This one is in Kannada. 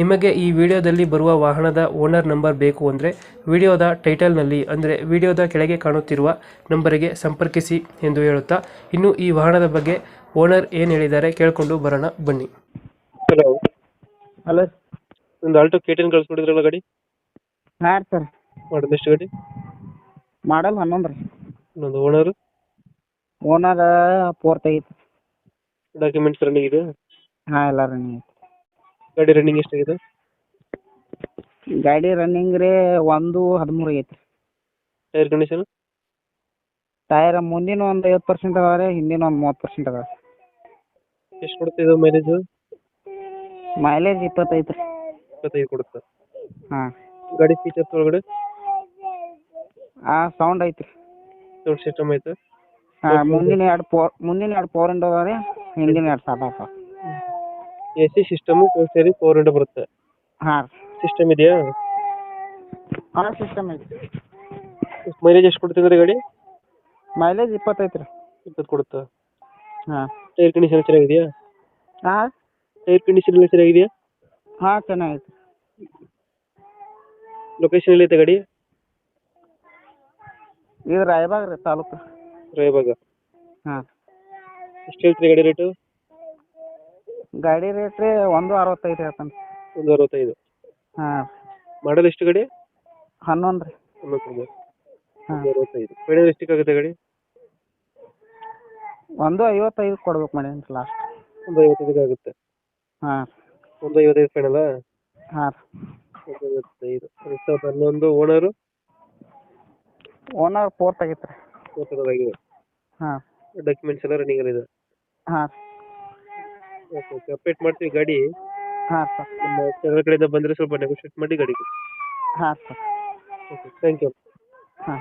ನಿಮಗೆ ಈ ವಿಡಿಯೋದಲ್ಲಿ ಬರುವ ವಾಹನದ ಓನರ್ ನಂಬರ್ ಬೇಕು ಅಂದರೆ ವಿಡಿಯೋದ ಟೈಟಲ್ನಲ್ಲಿ ಅಂದರೆ ವಿಡಿಯೋದ ಕೆಳಗೆ ಕಾಣುತ್ತಿರುವ ನಂಬರಿಗೆ ಸಂಪರ್ಕಿಸಿ ಎಂದು ಹೇಳುತ್ತಾ ಇನ್ನು ಈ ವಾಹನದ ಬಗ್ಗೆ ಓನರ್ ಏನು ಹೇಳಿದ್ದಾರೆ ಕೇಳಿಕೊಂಡು ಬರೋಣ ಬನ್ನಿ. ಹಲೋ ಹಲೋ ಒಂದು ಆಲ್ಟೋ ಕೇಟನ್ ಕಳಿಸ್ಕೊಡಿದ್ರಲ್ಲ ಗಾಡಿ? ಹಾಂ ಸರ್. ಮಾಡೋದು ಎಷ್ಟು ಗಾಡಿ? ಮಾಡಲ್ ಹನ್ನೊಂದು ರೀ. ಇನ್ನೊಂದು ಓನರ್ ಓನರ್ ಫೋರ್ತ್ ಐತಿ. ಡಾಕ್ಯುಮೆಂಟ್ಸ್ ರನ್ನಿಂಗ್ ಇದೆ ಹಾಂ ಎಲ್ಲ ರನ್ನಿಂಗ್ ಐತಿ. ಗಾಡಿ ರನ್ನಿಂಗ್ ಎಷ್ಟಾಗಿದೆ? ಗಾಡಿ ರನ್ನಿಂಗ್ ರೀ ಒಂದು ಹದಿಮೂರು ಐತ್ರಿ ಟೈರ್ ಕಂಡೀಷನ್ ಟೈರ್ ಮುಂದಿನ ಒಂದು ಐವತ್ತು ಪರ್ಸೆಂಟ್ ಅದಾವ ರೀ ಹಿಂದಿನ ಒಂದು ಮೂವತ್ತು ಪರ್ಸೆಂಟ್ ಅದಾವ ಎಷ್ಟು ಕೊಡ್ತಿದ್ದು ಮೈಲೇಜು ಮೈಲೇಜ್ ಇಪ್ಪತ್ತೈತೆ ರೀ. ಇಪ್ಪತ್ತೈದು ಕೊಡುತ್ತೆ. ಹಾಂ. ಗಾಡಿ ಫೀಚರ್ಸ್ ಒಳಗಡೆ ಹಾಂ ಸೌಂಡ್ ಐತಿ ರೀ ಸೌಂಡ್ ಸಿಸ್ಟಮ್ ಐತೆ. ಹಾಂ ಮುಂದಿನ ಎರಡು ಪೋ ಮುಂದಿನ ಎರಡು ಪೋರ್ ಇಂಡ್ ಅದಾವ ರೀ ಹಿಂದಿನ ಎರಡು ಸಾದಾ ಅದಾವ ಎ ಸಿ ಸಿಸ್ಟಮು ಸೇರಿ ಫೋರ್ ಹಂಡ್ರೆಡ್ ಬರುತ್ತೆ. ಹಾಂ. ಸಿಸ್ಟಮ್ ಇದೆಯಾ? ಹಾಂ ಸಿಸ್ಟಮ್ ಐತಿ ಮೈಲೇಜ್ ಎಷ್ಟು ಕೊಡ್ತಿದ್ರೆ ಗಾಡಿ? ಮೈಲೇಜ್ ಇಪ್ಪತ್ತೈತೆ ರೀ. ಇಪ್ಪತ್ತು ಕೊಡುತ್ತಾ? ಹಾಂ. ಟೈರ್ ಕಂಡೀಷನ್ ಚೆನ್ನಾಗಿದೆಯಾ? ಹಾಂ. ಟೈರ್ ಕಂಡೀಷನ್ ಎಲ್ಲ ಚೆನ್ನಾಗಿದೆಯಾ? ಹಾಂ ಚೆನ್ನಾಗೈತೆ. ಲೊಕೇಶನ್ ಎಲ್ಲೈತೆ ಗಾಡಿ? ಇದು ರಾಯಬಾಗ ರೀ ತಾಲೂಕು. ರಾಯಬಾಗ. ಹಾಂ. ಎಷ್ಟು ಹೇಳ್ತೀರಿ ಗಾಡಿ ರೇಟು ಗಾಡಿ ರೇಟ್ ರೀ ಒಂದು ಅರವತ್ತೈದು ಹೇಳ್ತಾನೆ. ಒಂದು ಅರವತ್ತೈದು. ಹಾಂ. ಮಾಡಲ್ ಎಷ್ಟು ಗಾಡಿ? ಹನ್ನೊಂದು ರೀ. ಹನ್ನೊಂದು ಹಾಂ. ಒಂದು ಅರವತ್ತೈದು. ಫೈನಲ್ ಎಷ್ಟಕ್ಕಾಗುತ್ತೆ ಗಾಡಿ? ಒಂದು ಐವತ್ತೈದು ಕೊಡ್ಬೇಕು ಮಾಡೀನಿ ಲಾಸ್ಟ್ ಒಂದು ಐವತ್ತೈದಕ್ಕಾಗುತ್ತೆ ಹಾಂ. ಒಂದು ಐವತ್ತೈದು ಫೈನಲ್ಲ ಹಾಂ ಒಂದು ಐವತ್ತೈದು. ಎರಡು ಸಾವಿರದ ಹನ್ನೊಂದು ಓನರು? ಓನರ್ ಫೋರ್ತ್ ಆಗೈತೆ ರೀ. ಆಗಿದೆ. ಹಾಂ. ಡಾಕ್ಯುಮೆಂಟ್ಸ್ ಎಲ್ಲ ರನ್ನಿಂಗ್ ಇದೆ. ಹಾಂ ಓಕೆ ಓಕೆ. ಅಪ್ಡೇಟ್ ಮಾಡ್ತೀವಿ ಗಾಡಿ. ಹಾಂ ಸರ್. ನಮ್ಮ ಕಡೆಯಿಂದ ಬಂದರೆ ಸ್ವಲ್ಪ ನೆಗೋಷಿಯೇಟ್ ಮಾಡಿ ಗಾಡಿ ಕೊಡಿ ಹಾಂ ಸರ್. ಓಕೆ ಥ್ಯಾಂಕ್ ಯು ಹಾಂ.